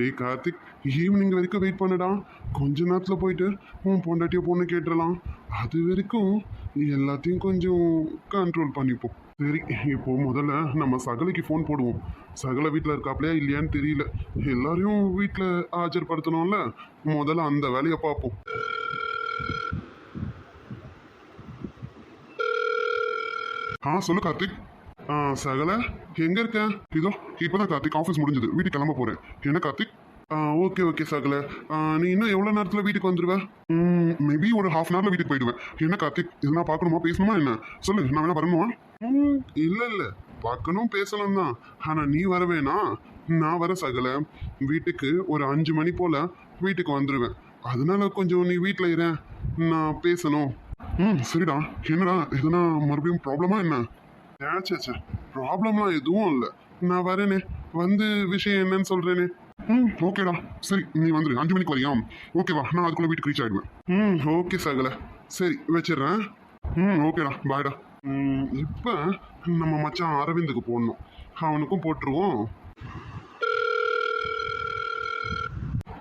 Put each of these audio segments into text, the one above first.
டேய் கார்த்திக் ஈவினிங் வரைக்கும் வெயிட் பண்ணுடா. கொஞ்ச நேரத்தில் போயிட்டு உன் பொண்டாட்டியோ பொண்ணு கேட்டுடலாம் அது வரைக்கும் எல்லாத்தையும் கொஞ்சம் கண்ட்ரோல் பண்ணிப்போம் சரி இப்போ முதல்ல நம்ம சகலைக்கு ஃபோன் போடுவோம். சகல வீட்டில் இருக்காப்லையா இல்லையான்னு தெரியல. எல்லாரையும் வீட்டில் ஆஜர்படுத்தணும்ல? முதல்ல அந்த வேலையை பார்ப்போம். ஆ சொல்லு கார்த்திக். சகல. எங்க இருக்க? இதோ இப்போதான் கார்த்திக் ஆஃபீஸ் முடிஞ்சது. வீட்டுக்கு கிளம்ப போறேன். என்ன கார்த்திக்? ஆ ஓகே ஓகே சகல. நீ இன்னும் எவ்வளோ நேரத்தில் வீட்டுக்கு வந்துடுவ மேபி ஒரு ஹாஃப் அன் ஹவரில் வீட்டுக்கு போயிடுவேன். என்ன கார்த்திக்? இதெல்லாம் பார்க்கணுமா? பேசணுமா என்ன? சொல்லு நான் வேணா வரணுமா? ம் இல்லை இல்லை. பார்க்கணும் பேசணும் தான். ஆனால் நீ வரவேனா நான் வர சகல. வீட்டுக்கு ஒரு அஞ்சு மணி போல் வீட்டுக்கு வந்துடுவேன் அதனால கொஞ்சம் நீ வீட்டில் இரு. நான் பேசணும். ம் சரிடா. என்னடா எதுனா மறுபடியும் ப்ராப்ளமா என்ன? ஏச்சே ப்ராப்ளம்லாம் எதுவும் இல்லை. நான் வரேனே. வந்து விஷயம் என்னன்னு சொல்கிறேனே ம் ஓகேடா. சரி நீ வந்துடு அஞ்சு மணிக்கு வரியா? ஓகேவா நான் அதுக்குள்ளே வீட்டுக்கு ரீச் ஆகிடுவேன் ம் ஓகே சகல. சரி வச்சிடுறேன். ம் ஓகேடா. பாய்டா. ம் இப்போ நம்ம மச்சான் அரவிந்துக்கு போடணும். அவனுக்கும் போட்டுருவோம்.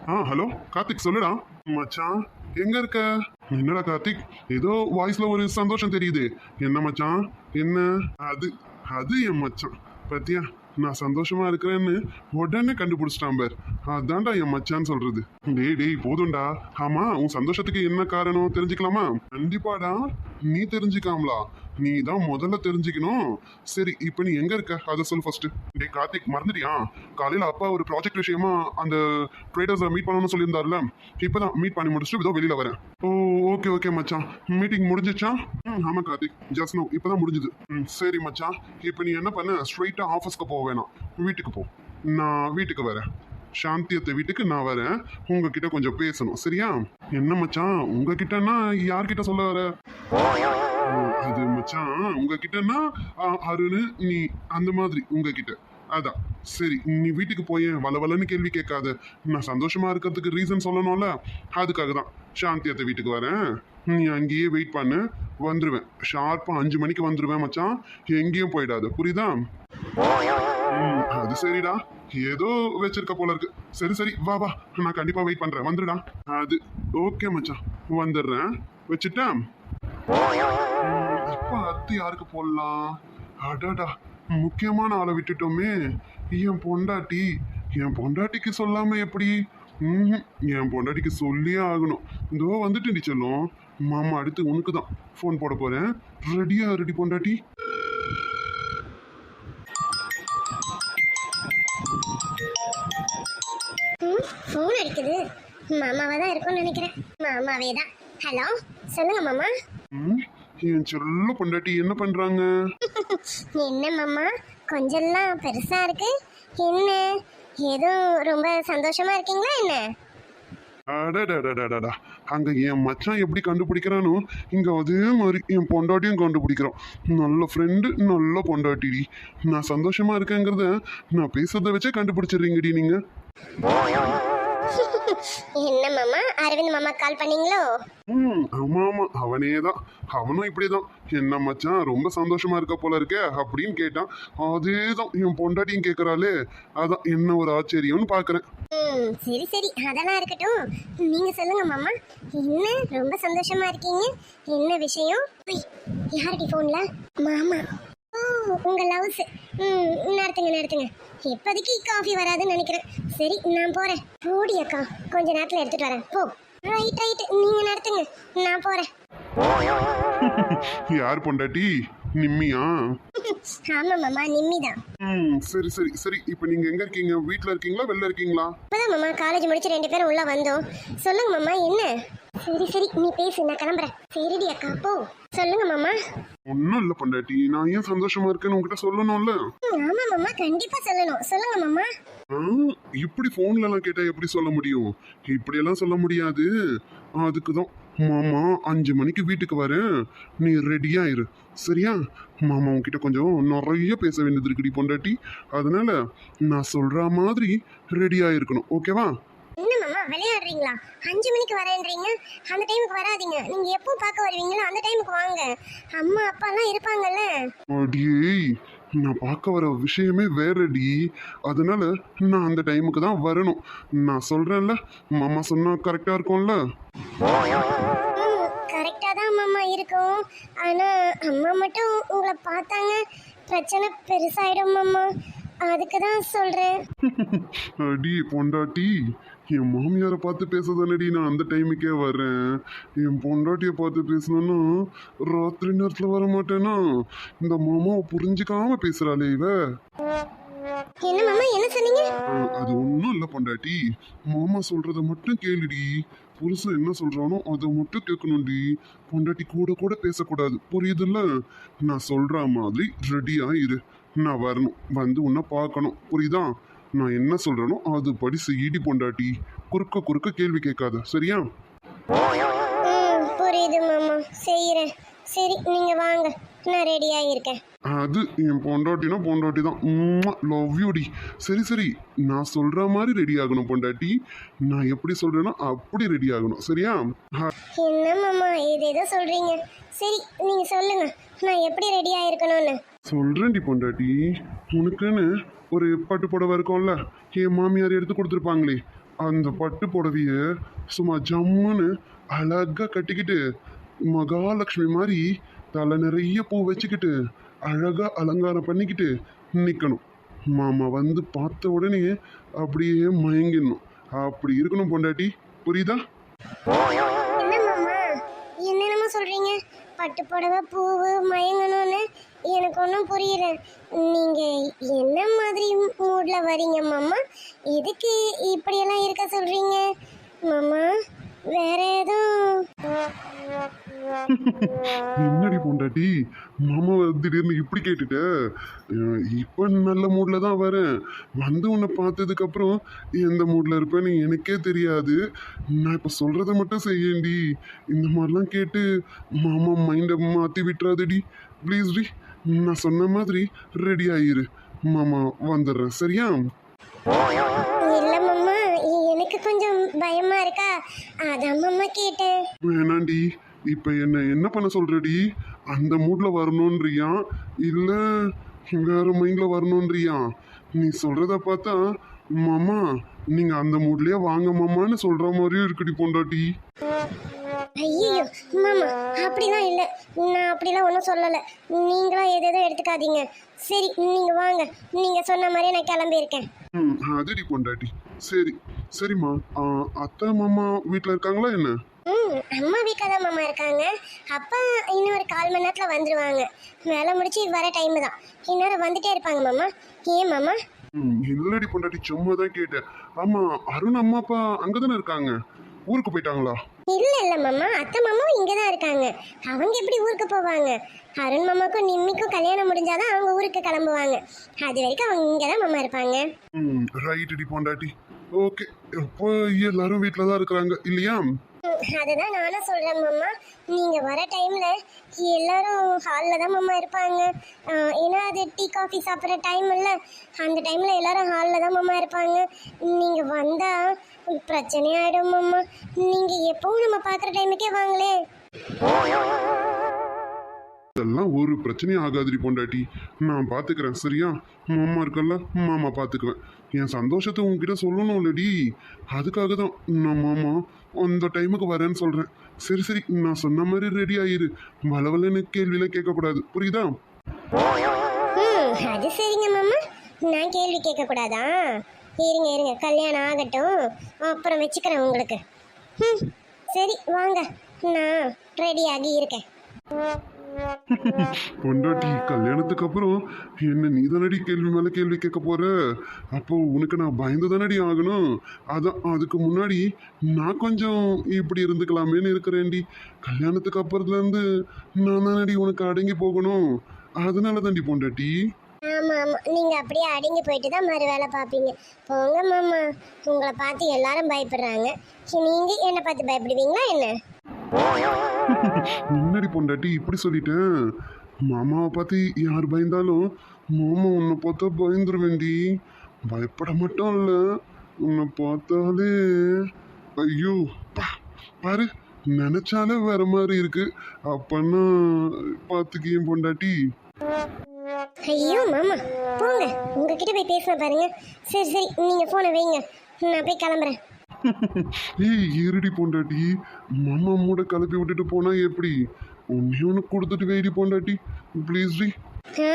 ஆ ஹலோ. கார்த்திக் சொல்லுடா. மச்சான் எங்கே இருக்க? என்னடா கார்த்திக்? ஏதோ வாய்ஸ்ல ஒரு சந்தோஷம் தெரியுது. என்ன மச்சான்? என்ன? அது அது என் மச்சான். பத்தியா? நான் சந்தோஷமா இருக்கிறேன்னு உடனே கண்டுபிடிச்சிட்டான் பார். அதான்டா என் மச்சான்னு சொல்றது. டேய் டேய் போதும்டா. ஆமா உன் சந்தோஷத்துக்கு என்ன காரணம் தெரிஞ்சுக்கலாமா? கண்டிப்பாடா. நீ தெரிஞ்சுக்காமலா? நீ தான் முதல்ல தெரிஞ்சுக்கணும். சரி இப்போ நீ எங்கே இருக்க? அதை சொல் ஃபஸ்ட்டு டே கார்த்திக் மறந்துட்டியா? காலையில் அப்பா ஒரு ப்ராஜெக்ட் விஷயமா அந்த ட்ரேடர்ஸை மீட் பண்ணணும்னு சொல்லியிருந்தாருல இப்பதான் மீட் பண்ணி முடிச்சுட்டு இதோ வெளியில் வரேன். ஓ ஓகே ஓகே மச்சான். மீட்டிங் முடிஞ்சிச்சா? ம் ஆமாம் கார்த்திக். ஜஸ்ட் நோ இப்போ தான் முடிஞ்சுது. ம் சரி மச்சான். இப்போ நீ என்ன பண்ண? ஸ்ட்ரைட்டாக ஆஃபீஸ்க்கு போக வேணாம். வீட்டுக்கு போ. நான் வீட்டுக்கு வரேன். சாந்தியத்தை வீட்டுக்கு நான் வரேன். உங்ககிட்ட கொஞ்சம் பேசணும். சரியா? என்ன மச்சான்? உங்ககிட்டனா யார்கிட்ட சொல்ல வர? அது மச்சான் உங்ககிட்டனா ஆ, அருண் நீ அந்த மாதிரி உங்ககிட்ட. அதான். சரி நீ வீட்டுக்கு போய் வளவலன்னு கேள்வி கேட்காத. நான் சந்தோஷமா இருக்கிறதுக்கு ரீசன் சொல்லணும்ல? அதுக்காக தான். சாந்தியத்தை வீட்டுக்கு வரேன். நீ அங்கேயே வெயிட் பண்ணு. வந்துருவேன். ஷார்ப்பா அஞ்சு மணிக்கு வந்துருவேன் மச்சான். எங்கேயும் போயிடாத. புரியுதா? ம், அது சரிடா. ஏதோ வச்சிருக்க போல இருக்கு. சரி சரி. வா வா. நான் கண்டிப்பா வெயிட் பண்றேன். வந்துடா அது ஓகே மச்சான். வந்துடுறேன். வச்சுட்டேன். இப்போ அத்து யாருக்கு போடலாம்? அடடா. முக்கியமான ஆளை விட்டுட்டோமே. என் பொண்டாட்டி என் பொண்டாட்டிக்கு சொல்லாம எப்படி? ம்ஹும். என் பொண்டாட்டிக்கு சொல்லியே ஆகணும். இதோ வந்துட்டு சொல்லும். மாமா அடுத்து உனக்கு தான் ஃபோன் போட போறேன். ரெடியா ரெடி பொண்டாட்டி. ம் ஃபோன் அடிக்குது. மாமாவா தான் இருக்கும்னு நினைக்கிறேன். மாமாவே தான் ஹலோ சொல்லுங்க மாமா. ம், என் செல்ல பொண்டாட்டி என்ன பண்றாங்க? என்ன மாமா? கொஞ்சம்லாம் பெருசாக இருக்கு. என்ன? ஏதோ ரொம்ப சந்தோஷமா இருக்கீங்களா என்ன? அடடடடடடா அங்க என் மச்சான் எப்படி கண்டுபிடிக்கிறானோ இங்க அதே மாதிரி என் பொண்டாட்டியும் கண்டுபிடிக்கிறான். நல்ல ஃப்ரெண்டு நல்ல பொண்டாட்டிடி. நான் சந்தோஷமா இருக்கேங்கிறத நான் பேசுறத வச்சே கண்டுபிடிச்சிடுறீங்கடி நீங்க. என்ன மாமா? அரவிந்த் மாமா கால் பண்ணீங்களோ? ம் ஆமா ஆமா. அவனே தான் அவனும் இப்படிதான். என்ன மச்சான் ரொம்ப சந்தோஷமா இருக்க போல இருக்கே அப்படின்னு கேட்டான். அதே தான் என் பொண்டாட்டியும் கேட்கறாளே அதான் என்ன ஒரு ஆச்சரியம்னு பாக்குறேன். ம் சரி சரி. அதெல்லாம் இருக்கட்டும். நீங்க சொல்லுங்க மாமா. என்ன ரொம்ப சந்தோஷமா இருக்கீங்க? என்ன விஷயம்? யாருடி ஃபோன்ல மாமா. ஓ உங்க லவ்ஸ். நடத்துங்க நடத்துங்க இப்போதைக்கு காஃபி வராதுன்னு நினைக்கிறேன். சரி நான் போறேன். போடி அக்கா. கொஞ்ச நேரத்துல எடுத்துட்டு வரேன். போ. ரைட் ரைட் நீங்க நடத்துங்க நான் போறேன். யார் பொண்டாட்டி? நிம்மியா? ஆமா மாமா. நிம்மிதான் ம் சரி சரி சரி. இப்போ நீங்க எங்க இருக்கீங்க? வீட்ல இருக்கீங்களா? வெளில இருக்கீங்களா? இப்பதான் மாமா காலேஜ் முடிச்சு ரெண்டு பேரும் உள்ள வந்தோம். சொல்லுங்க மாமா என்ன? சரி சரி. நீ பேசு நான் கிளம்புறேன். சரிடி அக்கா போ. சொல்லுங்க மாமா. ஒன்றும் இல்லை பொண்டாட்டி. நான் ஏன் சந்தோஷமா இருக்கேன்னு உங்ககிட்ட சொல்லணும்ல? ஆமா மாமா. கண்டிப்பா சொல்லணும். சொல்லுங்க மாமா. இப்படி ஃபோன்ல எல்லாம் கேட்டா எப்படி சொல்ல முடியும்? இப்படியெல்லாம் சொல்ல முடியாது. அதுக்கு தான் மாமா அஞ்சு மணிக்கு வீட்டுக்கு வரேன். நீ ரெடியா இரு. சரியா? மாமா உன்கிட்ட கொஞ்சம் நிறைய பேச வேண்டியது இருக்குடி பொண்டாட்டி. அதனால நான் சொல்ற மாதிரி ரெடியா இருக்கணும். ஓகேவா என்ன மாமா விளையாடுறீங்களா? அஞ்சு மணிக்கு வரேன்றீங்க? அந்த டைமுக்கு வராதீங்க. நீங்க எப்போ பார்க்க வருவீங்களோ அந்த டைமுக்கு வாங்க. அம்மா அப்பா எல்லாம் இருப்பாங்கல்ல? அடியே நான் பார்க்க வர விஷயமே வேறடி. அதனால நான் அந்த டைமுக்கு தான் வரணும். நான் சொல்றேன்ல மாமா சொன்னா கரெக்டா இருக்கும்ல? கரெக்டாக தான் மாமா இருக்கும். ஆனால் அம்மா மட்டும் உங்களை பார்த்தாங்க பிரச்சனை பெருசாயிடும் மாமா. அதுக்கு தான் சொல்கிறேன் அடி பொண்டாட்டி என் மாமியாரை பார்த்து பேசதானடி நான் அந்த டைமுக்கே வரேன் என் பொண்டாட்டியை பார்த்து பேசணும்னா ராத்திரி நேரத்தில் வர மாட்டேனா இந்த மாமாவை புரிஞ்சுக்காம பேசுறாளே இவ. என்ன மாமா என்ன சொன்னீங்க? அது ஒன்றும் இல்லை பொண்டாட்டி. மாமா சொல்றத மட்டும் கேளுடி. புருஷன் என்ன சொல்றானோ அதை மட்டும் கேட்கணும்டி. பொண்டாட்டி கூட கூட பேசக்கூடாது. புரியுதுல்ல? நான் சொல்ற மாதிரி ரெடியா இரு. நான் வரணும். வந்து உன்னை பார்க்கணும். புரியுதா? நான் என்ன சொல்றேனோ அது படி செய்யிடி பொண்டாட்டி. குறுக்க குறுக்க கேள்வி கேட்காத சரியா? புரியுது மாமா. செய்கிறேன் சரி நீங்கள் வாங்க. நான் ரெடியாக இருக்கேன் அது என் பொண்டாட்டினா பொண்டாட்டி தான் லவ் யூடி சரி சரி. நான் சொல்ற மாதிரி ரெடி ஆகணும் பொண்டாட்டி. நான் எப்படி சொல்றேனோ அப்படி ரெடி ஆகணும் சரியா என்ன மாமா ஏதேதோ சொல்கிறீங்க சரி நீங்கள் சொல்லுங்கள் நான் எப்படி ரெடியாக இருக்கணும்னு சொல்றேன்டி பொண்டாட்டி. உனக்குன்னு ஒரு பட்டு புடவை இருக்கும்ல என் மாமியார் எடுத்து கொடுத்துருப்பாங்களே அந்த பட்டு புடவைய சும்மா ஜம்முன்னு அழகா கட்டிக்கிட்டு மகாலட்சுமி மாதிரி தலை நிறைய பூ வச்சுக்கிட்டு அழகா அலங்காரம் பண்ணிக்கிட்டு நிற்கணும் மாமா வந்து பார்த்த உடனே அப்படியே மயங்கிடணும். அப்படி இருக்கணும் பொண்டாட்டி. புரியுதா? என்ன மாமா? என்னென்னமோ சொல்றீங்க. பட்டு புடவை பூவு மயங்கணும்னு எனக்கு ஒன்றும் புரியல. நீங்கள் என்ன மாதிரி மூடில் வரீங்க மாமா? எதுக்கு இப்படியெல்லாம் இருக்க சொல்கிறீங்க மாமா வேற எதுவும்? என்னடி பொண்டாட்டி? மாமா திடீர்னு இப்படி கேட்டுட்ட? இப்போ இப்ப நல்ல மூட்ல தான் வரேன். வந்து உன்னை பார்த்ததுக்கு அப்புறம் எந்த மூட்ல இருப்பேன்னு எனக்கே தெரியாது. நான் இப்ப சொல்றத மட்டும் செய்யேன்டி. இந்த மாதிரிலாம் கேட்டு மாமா மைண்டை மாத்தி விட்டுறாதடி. Please D. நான் சொன்ன மாதிரி ரெடி ஆயிரு. மாமா வந்துடுறேன். சரியா? இல்ல மாமா எனக்கு கொஞ்சம் பயமா இருக்கா? அதான் மாமா கேட்டேன். வேணாண்டி. இப்ப என்ன என்ன பண்ண சொல்றடி? அந்த மூட்ல வரணும்ன்றியா? இல்ல வேற மைண்ட்ல வரணும்ன்றியா? நீ சொல்றத பார்த்தா மாமா நீங்க அந்த மூட்லயே வாங்க மாமான்னு சொல்ற மாதிரியும் இருக்குடி பொண்டாட்டி. ஐயோ மாமா அப்படிலாம் இல்லை. நான் அப்படிலாம் ஒன்றும் சொல்லலை. நீங்களும் எதேதோ எடுத்துக்காதீங்க. சரி நீங்கள் வாங்க. நீங்கள் சொன்ன மாதிரியே நான் கிளம்பியிருக்கேன். ம் அதுடி பொண்டாட்டி. சரி சரிம்மா. ஆ, அத்தை மாமா வீட்டில் இருக்காங்களா என்ன? ம் அம்மா வீட்டில் தான் மாமா இருக்காங்க. அப்பா இன்னும் ஒரு கால் மணி நேரத்தில் வந்துடுவாங்க வேலை முடிச்சு வர டைம் தான். இந்நேரம் வந்துட்டே இருப்பாங்க மாமா. ஏன் மாமா? ம் இல்லடி பொண்டாட்டி சும்மா தான் கேட்டேன். ஆமா அருண் அம்மா அப்பா அங்கதானே இருக்காங்க? ஊருக்கு போயிட்டாங்களா? இல்லை இல்லை மாமா அத்தை மாமாவும் இங்கே தான் இருக்காங்க. அவங்க எப்படி ஊருக்கு போவாங்க? அருண் மாமாக்கும் நிம்மிக்கும் கல்யாணம் முடிஞ்சாதான் அவங்க ஊருக்கு கிளம்புவாங்க. அது வரைக்கும் அவங்க இங்கே தான் மாமா இருப்பாங்க. ம் ரைட்டுடி பொண்டாட்டி. ஓகே இப்போ எல்லாரும் வீட்டில் தான் இருக்கிறாங்க இல்லையா? அதுதான் நானும் சொல்றேன் மாமா. நீங்க வர டைம்ல எல்லாரும் ஹால்ல தான் மாமா இருப்பாங்க. ஏன்னா அது டீ காஃபி சாப்பிட்ற டைம் இல்ல. அந்த டைம்ல எல்லாரும் ஹால்ல தான் மாமா இருப்பாங்க. நீங்க வந்தா பிரச்சனையாயிடும் மாமா நீங்க எப்பவும் நம்ம பாக்குற டைமுக்கே வாங்களே. இதெல்லாம் ஒரு பிரச்சனையும் ஆகாதுடி பொண்டாட்டி. நான் பார்த்துக்கிறேன் சரியா? மாமா இருக்கல்ல மாமா பார்த்துக்குவேன் என் சந்தோஷத்தை உன்கிட்ட சொல்லணும் இல்லடி அதுக்காக தான் நான் மாமா அந்த டைமுக்கு வரேன்னு சொல்கிறேன் சரி சரி நான் சொன்ன மாதிரி ரெடி ஆயிரு. வளவலன்னு கேள்வியில கேட்கக்கூடாது. புரியுதா? அது சரிங்க மாமா. நான் கேள்வி கேட்க கூடாதா இருங்க இருங்க. கல்யாணம் ஆகட்டும். அப்புறம் வச்சுக்கிறேன் உங்களுக்கு. ம் சரி வாங்க. நான் ரெடியாகி இருக்கேன். பொண்டாட்டி கல்யாணத்துக்கு அப்புறம் என்ன நீ தானடி கேள்வி மேலே கேள்வி கேட்க போற? அப்போ உனக்கு நான் பயந்து தானடி ஆகணும்? அதான் அதுக்கு முன்னாடி நான் கொஞ்சம் இப்படி இருந்துக்கலாமேன்னு இருக்கிறேன்டி. கல்யாணத்துக்கு அப்புறத்துலேருந்து நான் தானடி உனக்கு அடங்கி போகணும். அதனால தாண்டி பொண்டாட்டி. ஆமா ஆமா. நீங்கள் அப்படியே அடங்கி போயிட்டு தான் மறு வேலை பார்ப்பீங்க. போங்க மாமா. உங்களை பார்த்து எல்லாரும் பயப்படுறாங்க. நீங்கள் என்னை பார்த்து பயப்படுவீங்களா என்ன? முன்னாடி பொண்டாட்டி இப்படி சொல்லிட்டேன் மாமாவை பார்த்து யார் பயந்தாலும் மாமா உன்னை பார்த்தா பயந்துருவேண்டி பயப்பட மட்டும் இல்லை உன்னை பார்த்தாலே ஐயோ பா பாரு நினைச்சாலே வேற மாதிரி இருக்கு. அப்பன்னா பார்த்துக்கியும் பொண்டாட்டி. ஐயோ மாமா போங்க. உங்ககிட்ட போய் பேசுன பாருங்க. சரி சரி நீங்க போனை வைங்க. நான் போய் கிளம்புறேன். ஏய் இருடி பொண்டாட்டி. மாமா மூட கிளப்பி விட்டுட்டு போனா எப்படி? ஒன்னே ஒன்று கொடுத்துட்டு வெயிடி பொண்டாட்டி. ப்ளீஸ் டி. ஆ?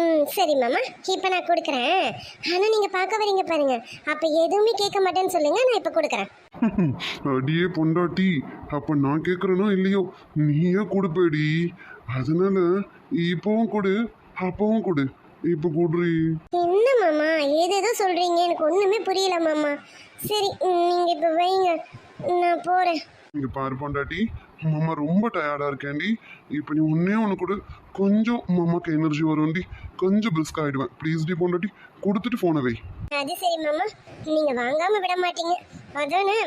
ம் சரி மாமா. இப்போ நான் கொடுக்குறேன். ஆனால் நீங்கள் பார்க்க வரீங்க பாருங்க. அப்போ எதுவுமே கேட்க மாட்டேன்னு சொல்லுங்க. நான் இப்போ கொடுக்குறேன். அடியே பொண்டாட்டி. அப்ப நான் கேட்குறேனோ இல்லையோ? நீயே கொடுப்பேடி அதனால இப்பவும் கொடு. அப்பவும் கொடு. இப்போ கொடுறி என்ன மாமா? ஏதேதோ சொல்கிறீங்க எனக்கு ஒன்றுமே புரியல மாமா. சரி நீங்கள் இப்போ வைங்க. நான் போகிறேன் இங்க பாரு பொண்டாட்டி. மாமா ரொம்ப டயர்டா இருக்கேன்டி. இப்போ நீ ஒன்னே ஒன்று கொடு. கொஞ்சம் மாமாக்கு எனர்ஜி வரும்டி. கொஞ்சம் பிரிஸ்க் ஆயிடுவேன். ப்ளீஸ் டி பொண்டாட்டி. கொடுத்துட்டு ஃபோனை வை. அது சரி மாமா. நீங்கள் வாங்காமல் விட மாட்டீங்க. அதானே?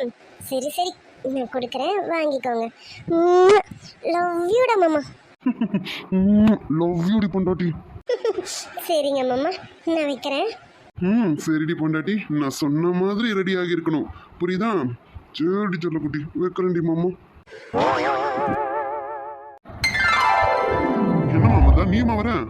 சரி சரி. நான் கொடுக்குறேன். வாங்கிக்கோங்க. லவ் யூடா மாமா. லவ் யூ டி பொண்டாட்டி. சரிங்க மாமா நான் வைக்கிறேன். ம் சரிடி பொண்டாட்டி. நான் சொன்ன மாதிரி ரெடி ஆகி இருக்கணும் புரியுதா? சரி சொல்லக்குட்டி. வைக்கிறேன்டி மாமா. என்ன மாமா தான் நீமா வரேன்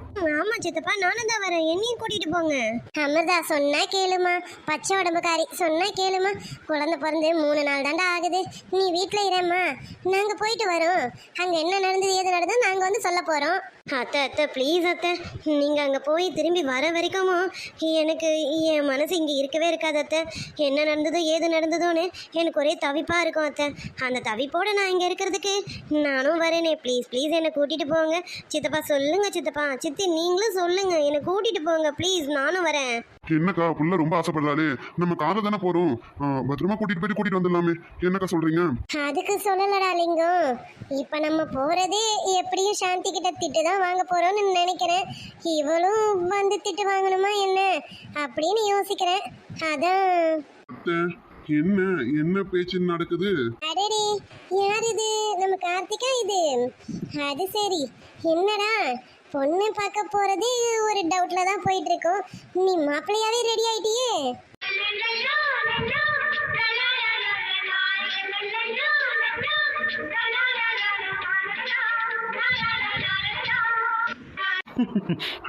ஆமா சித்தப்பா நானும் தான் வரேன். என்னையும் கூட்டிட்டு போங்க. அமிர்தா சொன்னா கேளுமா. பச்சை உடம்புக்காரி சொன்னா கேளுமா. குழந்தை பிறந்து மூணு நாள் தாண்டா ஆகுது. நீ வீட்டில் இரம்மா நாங்க போயிட்டு வரோம். அங்க என்ன நடந்தது ஏது நடந்தது நாங்க வந்து சொல்ல போறோம். அத்தை அத்தை ப்ளீஸ் அத்தை. நீங்க அங்க போய் திரும்பி வர வரைக்கும் எனக்கு என் மனசு இங்க இருக்கவே இருக்காது அத்தை. என்ன நடந்ததோ ஏது நடந்ததோன்னு எனக்கு ஒரே தவிப்பா இருக்கும் அத்தை. அந்த தவிப்போட நான் இங்க இருக்கிறதுக்கு நானும் வரேனே. ப்ளீஸ் ப்ளீஸ் என்னை கூட்டிட்டு போங்க. சித்தப்பா சொல்லுங்க சித்தப்பா. சித்தி நீங்களும் சொல்லுங்க. என்னை கூட்டிட்டு போங்க ப்ளீஸ் நானும் வரேன். என்னக்கா புள்ள ரொம்ப ஆசைப்படுறாளே. நம்ம காரை தானே போறோம். ஆ, பத்திரமா கூட்டிட்டு போயிட்டு கூட்டிட்டு வந்துடலாமே. என்னக்கா சொல்றீங்க? அதுக்கு சொல்லலடா லிங்கம். இப்ப நம்ம போறதே எப்படியும் சாந்தி கிட்ட திட்டு தான் வாங்க போறோம்னு நினைக்கிறேன். இவளும் வந்து திட்டு வாங்கணுமா என்ன? அப்படின்னு யோசிக்கிறேன். அதான். அத்தை என்ன என்ன பேச்சு நடக்குது? அடடே யார் இது? நம்ம கார்த்திகா இது. அது சரி. என்னடா? பொண்ணு பார்க்க போறது ஒரு டவுட்ல தான் போயிட்டு இருக்கோம் நீ மாப்பிள்ளையாவே ரெடி ஆயிட்டியே?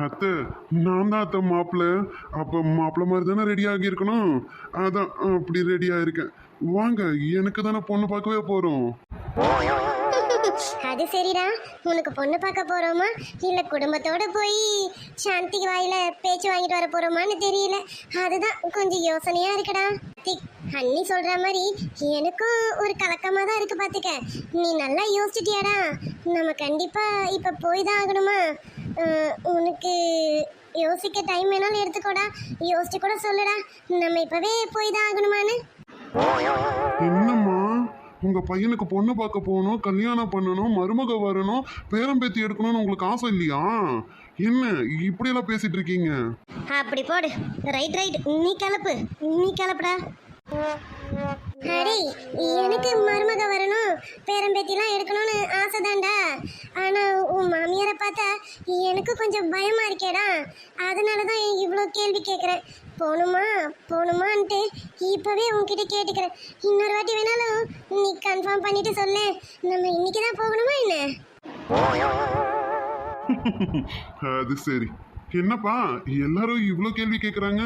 அத்தை நான் தான் அத்தை மாப்பிள்ள. அப்போ மாப்பிள்ள மாதிரி தானே ரெடி ஆகியிருக்கணும்? அதான் அப்படி ரெடி ஆகிருக்கேன் வாங்க எனக்கு தானே பொண்ணு பார்க்கவே போகிறோம் அது சரிடா. உனக்கு பொண்ணு பார்க்க போகிறோமா இல்லை குடும்பத்தோடு போய் சாந்திக்கு வாயில பேச்சு வாங்கிட்டு வர போகிறோமான்னு தெரியல. அதுதான் கொஞ்சம் யோசனையாக இருக்குடா. அண்ணி சொல்கிற மாதிரி எனக்கும் ஒரு கலக்கமாக தான் இருக்குது பார்த்துக்க நீ நல்லா யோசிச்சிட்டியாடா? நம்ம கண்டிப்பாக இப்போ போய் தான் ஆகணுமா? உனக்கு யோசிக்க டைம் வேணாலும் எடுத்துக்கோடா. யோசிச்சு கூட சொல்லுடா. நம்ம இப்போவே போய் தான் ஆகணுமான்னு? உங்க பையனுக்கு பொண்ணு பார்க்க போகணும் கல்யாணம் பண்ணணும் மருமக வரணும் பேரம்பேத்தி எடுக்கணும்னு உங்களுக்கு ஆசை இல்லையா? என்ன இப்படியெல்லாம் பேசிட்டு இருக்கீங்க? அப்படி போடு. Right right. நீ கிளப்பு. நீ கிளப்புடா. ஹரி எனக்கு மருமக வரணும் பேரம்பேத்திலாம் எடுக்கணும்னு ஆசைதான்டா. ஆனா உன் மாமியாரை பார்த்தா எனக்கு கொஞ்சம் பயமா இருக்கேடா. அதனால தான் இவ்வளோ கேள்வி கேட்குறேன் போகணுமா போகணுமான்ட்டு இப்போவே உன்கிட்ட கேட்டுக்கிறேன். இன்னொரு வாட்டி வேணாலும் நீ கன்ஃபார்ம் பண்ணிட்டு சொல்லு. நம்ம இன்னைக்கு தான் போகணுமா என்ன? அது சரி. என்னப்பா எல்லாரும் இவ்வளோ கேள்வி கேட்குறாங்க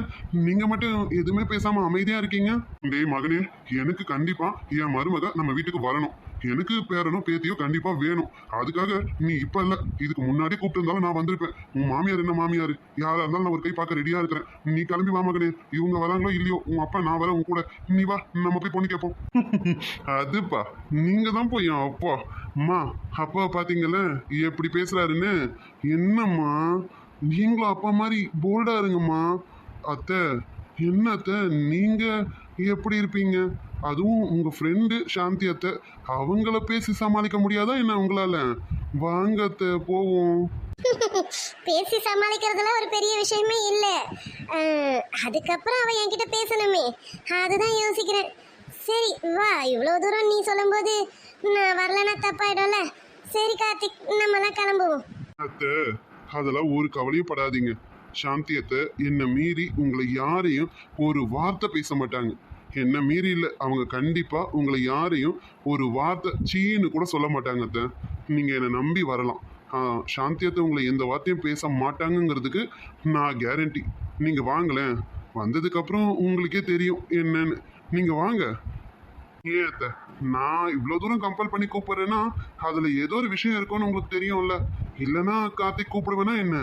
நீங்கள் மட்டும் எதுவுமே பேசாமல் அமைதியாக இருக்கீங்க? டேய் மகனே எனக்கு கண்டிப்பாக என் மருமக நம்ம வீட்டுக்கு வரணும். எனக்கு பேரனோ பேத்தியோ கண்டிப்பா வேணும். அதுக்காக நீ இப்ப இல்ல. இதுக்கு முன்னாடி கூப்பிட்டு இருந்தாலும் நான் வந்திருப்பேன். உன் மாமியார் என்ன மாமியார்? யாரா இருந்தாலும் நான் ஒரு கை பார்க்க ரெடியா இருக்கிறேன். நீ கிளம்பி வா மகனே. இவங்க வராங்களோ இல்லையோ? உன் அப்பா நான் வரேன் உன் கூட. நீ வா நம்ம போய் பொண்ணு கேட்போம் அதுப்பா. நீங்க தான் போய் என் அப்பா. அம்மா அப்பா பாத்தீங்கல்ல? எப்படி பேசுறாருன்னு? என்னம்மா? நீங்களும் அப்பா மாதிரி போல்டா இருங்கம்மா. அத்தை என்ன அத்தை? நீங்க எப்படி இருப்பீங்க? அதுவும் உங்க ஃப்ரெண்டு சாந்தி அத்தை அவங்கள பேசி சமாளிக்க முடியாதா என்ன உங்களால? வாங்க அத்தை போவோம். பேசி சமாளிக்கிறதுல ஒரு பெரிய விஷயமே இல்லை. அதுக்கப்புறம் அவன் என்கிட்ட பேசணுமே. அதுதான் யோசிக்கிறேன். சரி வா இவ்வளோ தூரம் நீ சொல்லும்போது நான் வரலன்னா தப்பாயிடும்ல. சரி கார்த்திக் நம்மலாம் கிளம்புவோம். அத்தை அதெல்லாம் ஒரு கவலையும் படாதீங்க. சாந்தி அத்தை என்னை மீறி உங்களை யாரையும் ஒரு வார்த்தை பேச மாட்டாங்க. என்னை மீறி இல்லை. அவங்க கண்டிப்பாக உங்களை யாரையும் ஒரு வார்த்தை சீன்னு கூட சொல்ல மாட்டாங்க நீங்கள் என்னை நம்பி வரலாம். சாந்தியத்தை உங்களை எந்த வார்த்தையும் பேச மாட்டாங்கங்கிறதுக்கு நான் கேரண்டி நீங்கள் வாங்களேன். வந்ததுக்கப்புறம் உங்களுக்கே தெரியும் என்னன்னு. நீங்கள் வாங்க. ஏன் அத்தை? நான் இவ்வளோ தூரம் கம்பல் பண்ணி கூப்பிட்றேன்னா அதில் ஏதோ ஒரு விஷயம் இருக்கும்னு உங்களுக்கு தெரியும்ல. இல்லைன்னா கார்த்திக் கூப்பிடுவேனா என்ன?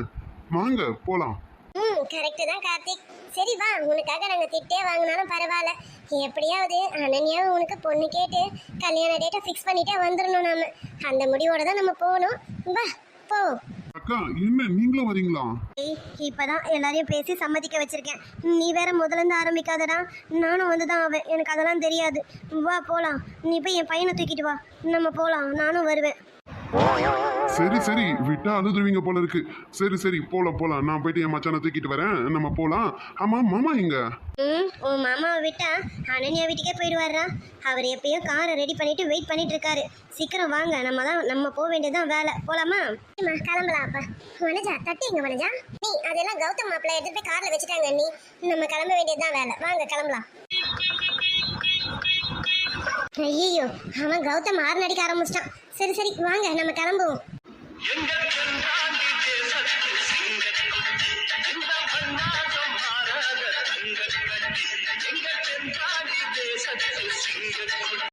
வாங்க போகலாம் ம் கரெக்டு தான் கார்த்திக். சரி வா உனக்காக நாங்கள் திட்டே வாங்கினாலும் பரவாயில்ல. எப்படியாவது அனன்யாவும் உனக்கு பொண்ணு கேட்டு கல்யாண டேட்டை ஃபிக்ஸ் பண்ணிட்டே வந்துடணும் நாம. அந்த முடிவோட தான் நம்ம போகணும். வா போ. அக்கா என்ன நீங்களும் வரீங்களா? இப்பதான் எல்லாரையும் பேசி சம்மதிக்க வச்சிருக்கேன். நீ வேற முதல்ல இருந்து ஆரம்பிக்காதடா. நானும் வந்து தான் ஆவேன். எனக்கு அதெல்லாம் தெரியாது. வா போலாம். நீ போய் என் பையனை தூக்கிட்டு வா. நம்ம போலாம். நானும் வருவேன். சரி சரி. விட்டா அழுதுருவீங்க போல இருக்கு. சரி சரி. போலாம் போலாம். நான் போயிட்டு என் மச்சானை தூக்கிட்டு வரேன். நம்ம போலாம். ஆமா மாமா எங்க? ம் உன் மாமாவை விட்டா அனன்யா வீட்டுக்கே போயிடுவாரா? அவர் எப்பயும் காரை ரெடி பண்ணிட்டு வெயிட் பண்ணிட்டு இருக்காரு சீக்கிரம் வாங்க. நம்ம தான் நம்ம போக வேண்டியதுதான் வேலை. போலாமா? கிளம்பலாம் அப்பா. வனஜா தட்டி இங்க வனஜா நீ அதெல்லாம் கௌதம் மாப்பிள்ள எடுத்து போய் கார்ல வச்சுட்டாங்க நீ. நம்ம கிளம்ப வேண்டியதுதான் வேலை. வாங்க கிளம்பலாம். ஐயோ அவன் கௌதம் ஆறு நடிக்க ஆரம்பிச்சிட்டான். சரி சரி வாங்க நம்ம கிளம்புவோம்.